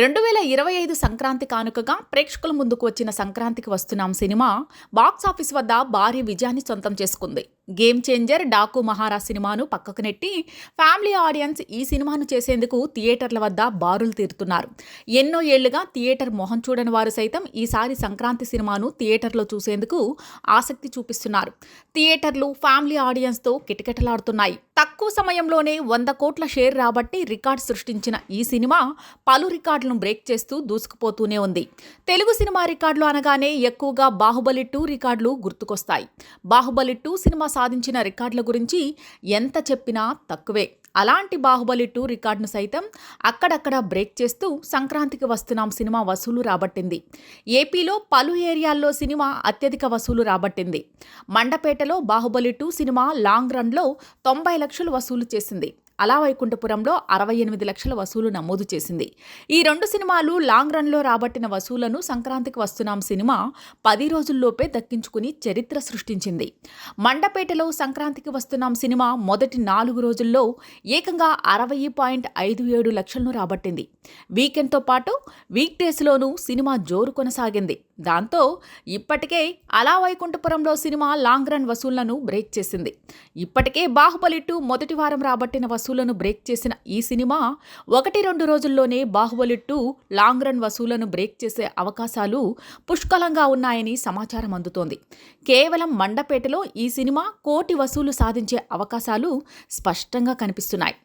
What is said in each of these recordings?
రెండు వేల ఇరవై ఐదు సంక్రాంతి కానుకగా ప్రేక్షకుల ముందుకు వచ్చిన సంక్రాంతికి వస్తున్నాం సినిమా బాక్సాఫీస్ వద్ద భారీ విజయాన్ని సొంతం చేసుకుంది. గేమ్ చేంజర్ డాకు మహారా సినిమాను పక్కకు నెట్టి ఫ్యామిలీ ఆడియన్స్ ఈ సినిమాను చేసేందుకు థియేటర్ల వద్ద బారులు తీరుతున్నారు. ఎన్నో ఏళ్ళుగా థియేటర్ మొహం చూడని వారు సైతం ఈసారి సంక్రాంతి సినిమాను థియేటర్లో చూసేందుకు ఆసక్తి చూపిస్తున్నారు. థియేటర్లు ఫ్యామిలీ ఆడియన్స్తో కిటకిటలాడుతున్నాయి. తక్కువ సమయంలోనే వంద కోట్ల షేర్ రాబట్టి రికార్డ్ సృష్టించిన ఈ సినిమా పలు రికార్డులను బ్రేక్ చేస్తూ దూసుకుపోతూనే ఉంది. తెలుగు సినిమా రికార్డులు అనగానే ఎక్కువగా బాహుబలి టూ రికార్డులు గుర్తుకొస్తాయి. బాహుబలి టూ సినిమా సాధించిన రికార్డుల గురించి ఎంత చెప్పినా తక్కువే. అలాంటి బాహుబలి టూ రికార్డును సైతం అక్కడక్కడ బ్రేక్ చేస్తూ సంక్రాంతికి వస్తున్నాం సినిమా వసూలు రాబట్టింది. ఏపీలో పలు ఏరియాల్లో సినిమా అత్యధిక వసూలు రాబట్టింది. మండపేటలో బాహుబలి టూ సినిమా లాంగ్ రన్లో తొంభై లక్షలు వసూలు చేసింది. అలా వైకుంఠపురంలో అరవై ఎనిమిది లక్షల వసూలు నమోదు చేసింది. ఈ రెండు సినిమాలు లాంగ్ రన్లో రాబట్టిన వసూలను సంక్రాంతికి వస్తున్నాం సినిమా పది రోజుల్లోపే దక్కించుకుని చరిత్ర సృష్టించింది. మండపేటలో సంక్రాంతికి వస్తున్నాం సినిమా మొదటి నాలుగు రోజుల్లో ఏకంగా అరవై పాయింట్ ఐదు ఏడు లక్షలను రాబట్టింది. వీకెండ్తో పాటు వీక్ డేస్లోనూ సినిమా జోరు కొనసాగింది. దాంతో ఇప్పటికే Ala Vaikunthapurramuloo cinema long run వసూళ్ళను బ్రేక్ చేసింది. ఇప్పటికే బాహుబలి టూ మొదటి వారం రాబట్టిన వసూలను బ్రేక్ చేసిన ఈ సినిమా ఒకటి రెండు రోజుల్లోనే బాహుబలి టూ లాంగ్ రన్ వసూళ్ళను బ్రేక్ చేసే అవకాశాలు పుష్కలంగా ఉన్నాయని సమాచారం అందుతోంది. కేవలం మండపేటలో ఈ సినిమా కోటి వసూలు సాధించే అవకాశాలు స్పష్టంగా కనిపిస్తున్నాయి.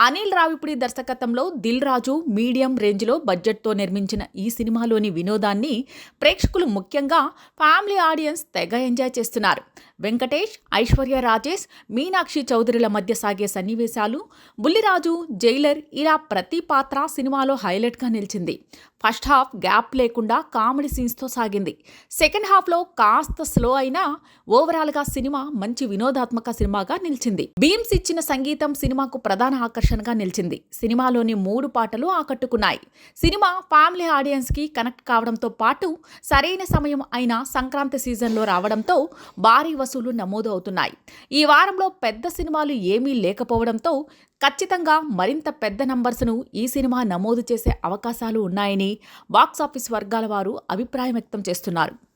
అనిల్ రావిపుడి దర్శకత్వంలో దిల్ రాజు మీడియం రేంజ్లో బడ్జెట్తో నిర్మించిన ఈ సినిమాలోని వినోదాన్ని ప్రేక్షకులు ముఖ్యంగా ఫ్యామిలీ ఆడియన్స్ తెగ ఎంజాయ్ చేస్తున్నారు. వెంకటేష్ ఐశ్వర్య రాజేష్ మీనాక్షి చౌదరిల మధ్య సాగే సన్నివేశాలు బుల్లిరాజు జైలర్ ఇలా ప్రతి పాత్ర సినిమాలో హైలైట్గా నిలిచింది. ఫస్ట్ హాఫ్ గ్యాప్ లేకుండా కామెడీ సీన్స్తో సాగింది. సెకండ్ హాఫ్లో కాస్త స్లో అయినా ఓవరాల్గా సినిమా మంచి వినోదాత్మక సినిమాగా నిలిచింది. బీమ్స్ ఇచ్చిన సంగీతం సినిమాకు ప్రధాన ఆకర్షణగా నిలిచింది. సినిమాలోని మూడు పాటలు ఆకట్టుకున్నాయి. సినిమా ఫ్యామిలీ ఆడియన్స్కి కనెక్ట్ కావడంతో పాటు సరైన సమయం అయిన సంక్రాంతి సీజన్లో రావడంతో భారీ వసూలు నమోదు అవుతున్నాయి. ఈ వారంలో పెద్ద సినిమాలు ఏమీ లేకపోవడంతో ఖచ్చితంగా మరింత పెద్ద నంబర్స్ను ఈ సినిమా నమోదు చేసే అవకాశాలు ఉన్నాయని బాక్సాఫీస్ వర్గాల వారు అభిప్రాయం వ్యక్తం చేస్తున్నారు.